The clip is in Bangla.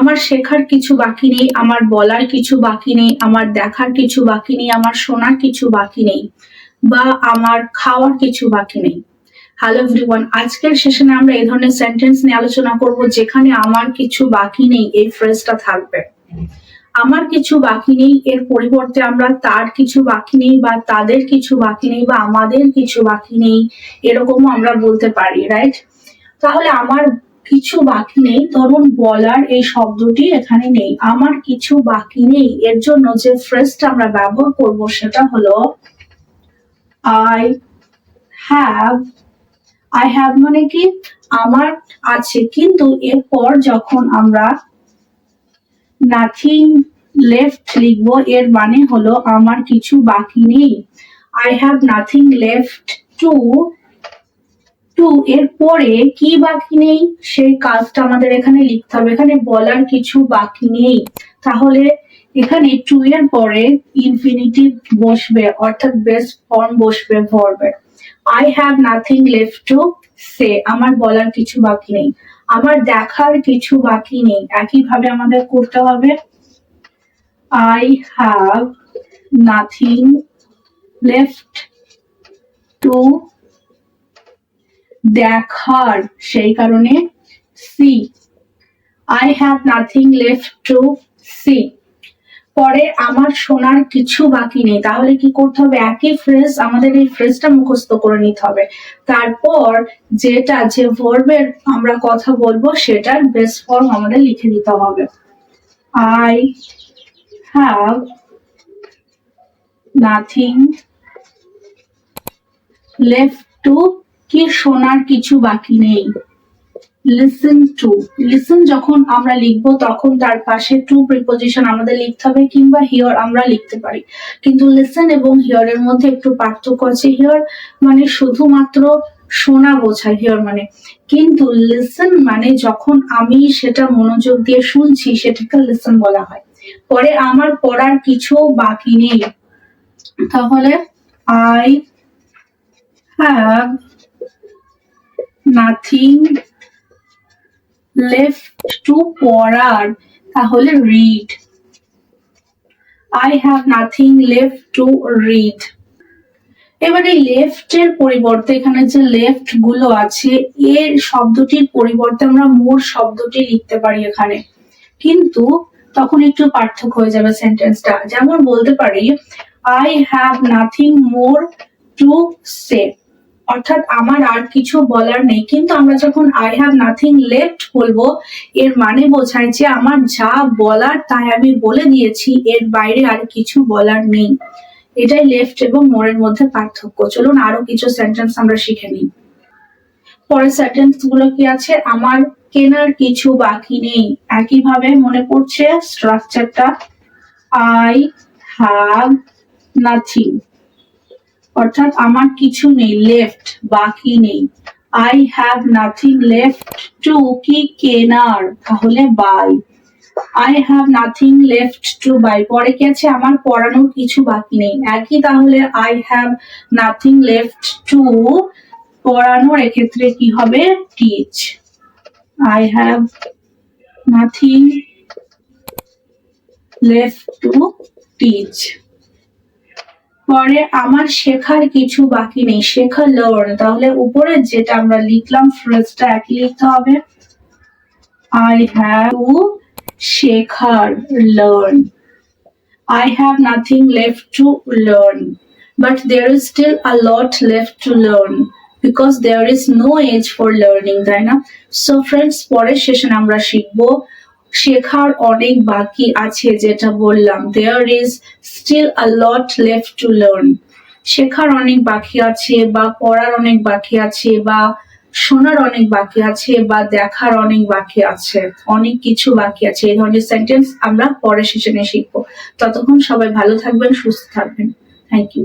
আমার শেখার কিছু বাকি নেই আমার বলার কিছু বাকি নেই আমার দেখার কিছু বাকি নেই আমার শোনার কিছু বাকি নেই বা আমার খাওয়ার কিছু বাকি নেই হ্যালো এভরিওয়ান আজকের সেশনে আমরা এই ধরনের সেন্টেন্স নিয়ে আলোচনা করব যেখানে আমার কিছু বাকি নেই এই ফ্রেজটা থাকবে আমার কিছু বাকি নেই এর পরিবর্তে আমরা তার কিছু বাকি নেই বা তাদের কিছু বাকি নেই বা আমাদের কিছু বাকি নেই এরকমও আমরা বলতে পারি রাইট তাহলে আমার কিছু বাকি নেই। ধরুন বলার এই শব্দটি এখানে নেই। আমার কিছু বাকি নেই। এর জন্য যে ফ্রেজটা আমরা ব্যবহার করব সেটা হলো আই হ্যাভ আই হ্যাভ মানে কি? আমার আছে। কিন্তু এরপর যখন আমরা নাথিং লেফট লিখব, এর মানে হলো আমার কিছু বাকি নেই। I have nothing left to to এর পরে কি বাকি নেই? সেই কাজটা আমাদের এখানে লিখতে হবে। এখানে বলার কিছু বাকি নেই। তাহলে এখানে টু এর পরে ইনফিনিটিভ বসবে, অর্থাৎ বেস ফর্ম বসবে ভরবের I have nothing left to say আমার বলার কিছু বাকি নেই। আমার দেখার কিছু বাকি নেই। একইভাবে আমাদের করতে হবে। I have nothing left to দেখার, সেই কারণে see I have nothing left to see পরে আমার শোনার কিছু বাকি নেই। তাহলে কি করতে হবে? একই ফ্রেজ আমাদের এই ফ্রেজটা মুখস্থ করে নিতে হবে। তারপর যেটা, যে ভার্বের আমরা কথা বলব, সেটার বেস ফর্ম আমাদের লিখে দিতে হবে। I have nothing left to কি শোনার কিছু বাকি নেই। লিসেন টু লিসেন যখন আমরা লিখব, তখন তার পাশে টু প্রিপোজিশন আমাদের লিখতে হবে কিংবা হিয়ার আমরা লিখতে পারি। কিন্তু লিসেন এবং হিয়ার এর মধ্যে একটু পার্থক্য আছে। হিয়ার মানে শুধুমাত্র শোনা বোঝায়। হিয়ার মানে। কিন্তু লিসেন মানে যখন আমি সেটা মনোযোগ দিয়ে শুনছি, সেটাকে লিসেন বলা হয়। পরে আমার পড়ার কিছু বাকি নেই। তাহলে I have nothing left to পড়ার তাহলে read I have nothing left to read এবারে লেফট এর পরিবর্তে এখানে যে লেফটগুলো আছে, এর শব্দটির পরিবর্তে আমরা মোর শব্দটি লিখতে পারি এখানে। কিন্তু তখন একটু পার্থক্য হয়ে যাবে সেন্টেন্সটা যেমন বলতে পারি I have nothing more to say অর্থাৎ আমার আর কিছু বলার নেই। কিন্তু আমরা যখন আই হ্যাভ নাথিং লেফট বলব, এর মানে বোঝায় যে আমার যা বলার তাই আমি বলে দিয়েছি, এর বাইরে আর কিছু বলার নেই। এটাই লেফট এবং মোরের মধ্যে পার্থক্য। চলুন আরও কিছু সেন্টেন্স আমরা শিখে নিই। পরের সেন্টেন্সগুলো কি আছে? আমার কেনার কিছু বাকি নেই। একইভাবে মনে পড়ছে স্ট্রাকচারটা আই হ্যাভ নাথিং অর্থাৎ আমার কিছু নেই লেফট বাকি নেই। I have nothing left to কি কেনার? তাহলে buy I have nothing left to buy পরে কি আছে? আমার পড়ানোর কিছু বাকি নেই। একই তাহলে I have nothing left to পড়ানোর এক্ষেত্রে কি হবে? Teach I have nothing left to teach পরে আমার শেখার কিছু বাকি নেই শেখা লার্ন তাহলে উপরে যেটা আমরা লিখলাম ফ্রেজটা একই লিখতে হবে আই হ্যাভ টু শেখার learn I have nothing left to learn, but there is still a lot left to learn because there is no age for learning, তাই না? So friends, পরের সেশন আমরা শিখব শেখার অনেক বাকি আছে যেটা বললাম। There is still a lot left to learn শেখার অনেক বাকি আছে বা পড়ার অনেক বাকি আছে বা শোনার অনেক বাকি আছে বা দেখার অনেক বাকি আছে। অনেক কিছু বাকি আছে। এই ধরনের সেন্টেন্স আমরা পরের সেশনে শিখব। ততক্ষণ সবাই ভালো থাকবেন, সুস্থ থাকবেন। Thank you